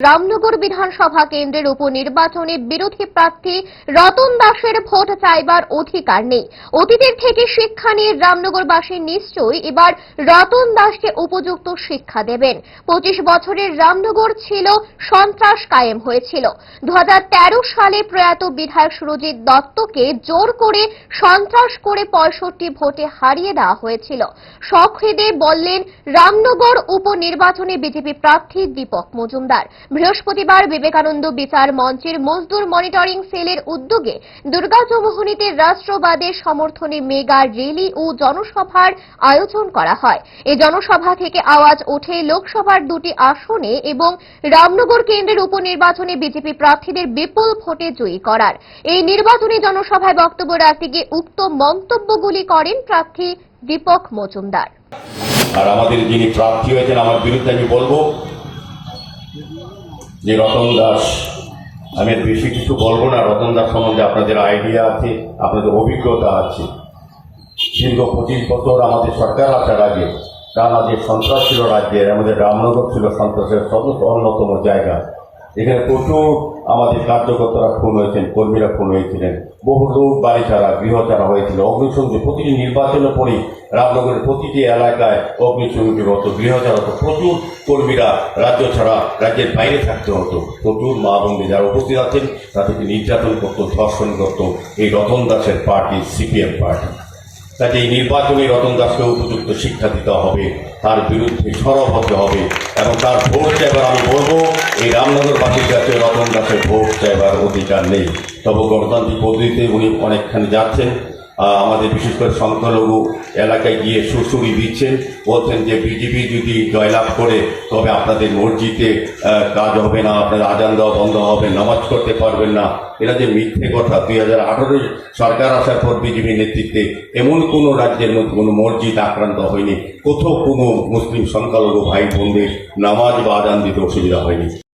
রামনগর বিধানসভা কেন্দ্রের উপনির্বাচনে বিরোধী প্রার্থী রতন দাসের ভোট চাইবার অধিকার নেই। অতীতের থেকে শিক্ষা নিয়ে রামনগরবাসী নিশ্চয়ই এবার রতন দাসকে উপযুক্ত শিক্ষা দেবেন। পঁচিশ বছরের রামনগর ছিল, সন্ত্রাস কায়েম হয়েছিল। দু হাজার তেরো সালে প্রয়াত বিধায়ক সুরজিৎ দত্তকে জোর করে সন্ত্রাস করে পঁয়ষট্টি ভোটে হারিয়ে দেওয়া হয়েছিল। শখেদে বললেন, রামনগর উপনির্বাচনে বিজেপি প্রার্থী দীপক মজুমদার। বৃহস্পতিবার বিবেকানন্দ বিচার মঞ্চের মজদুর মনিটরিং সেলের উদ্যোগে দুর্গা চৌমুহনীতে রাষ্ট্রবাদের সমর্থনে মেগা র্যালি ও জনসভার আয়োজন করা হয়। এই জনসভা থেকে আওয়াজ ওঠে লোকসভার দুটি আসনে এবং রামনগর কেন্দ্রের উপনির্বাচনে বিজেপি প্রার্থীদের বিপুল ভোটে জয়ী করার। এই নির্বাচনী জনসভায় বক্তব্য রাখতে গিয়ে উক্ত মন্তব্যগুলি করেন প্রার্থী দীপক মজুমদার। আর আমাদের যিনি প্রার্থী হয়েছেন, আমার বিরুদ্ধে আমি বলব যে রতন দাস, আমি বেশি কিছু বলব না। রতন দাস সম্বন্ধে আপনাদের আইডিয়া আছে, আপনাদের অভিজ্ঞতা আছে। দীর্ঘ পঁচিশ বছর আমাদের সরকার আসার আগে টানা যে সন্ত্রাস ছিল রাজ্যের, আমাদের রামনগর ছিল সন্ত্রাসের সর্বোচ্চ অন্যতম জায়গা। এখানে প্রচুর আমাদের কার্যকর্তারা খুন হয়েছেন, কর্মীরা খুন হয়েছিলেন। বহু লোক, বাড়ি ছাড়া, গৃহ ছাড়া হয়েছিল। অগ্নিসংযোগ, প্রতিটি নির্বাচনের পরেই রামনগরের প্রতিটি এলাকায় অগ্নিসংযোগ হতো, গৃহ ছাড়া হতো। প্রচুর কর্মীরা রাজ্য ছাড়া রাজ্যের বাইরে থাকতে হতো। প্রচুর মা বন্ধু যারা উপস্থিত আছেন, তাদেরকে নির্যাতন করতো, ধর্ষণ করতো। এই রতন দাসের পার্টি, সিপিএম পার্টি। কাজে নির্বাচনে রতন দাসকে উপযুক্ত শিক্ষা দিতে হবে, তার বিরুদ্ধে সরব হতে হবে এবং তার ভোট চাইবার আমি বলব, এই রামনগরবাসীর কাছে রতন দাসের ভোট চাইবার অধিকার নেই। তবে গণতান্ত্রিক পদ্ধতিতে উনি অনেকখানি যাচ্ছেন আমাদের বিশেষ করে সংখ্যালঘু এলাকায় গিয়ে সুরসুরি দিচ্ছেন। বলছেন যে বিজেপি যদি জয়লাভ করে, তবে আপনাদের মসজিদে কাজ হবে না, আপনাদের আজান দেওয়া বন্ধ হবে, নামাজ করতে পারবেন না। এরা যে মিথ্যে কথা, দুই হাজার আঠারোয় সরকার আসার পর বিজেপি নেতৃত্বে এমন কোনো রাজ্যের মধ্যে কোনো মসজিদ আক্রান্ত হয়নি। কোথাও কোনো মুসলিম সংখ্যালঘু ভাই বোনদের নামাজ বা আজান দিতে অসুবিধা হয়নি।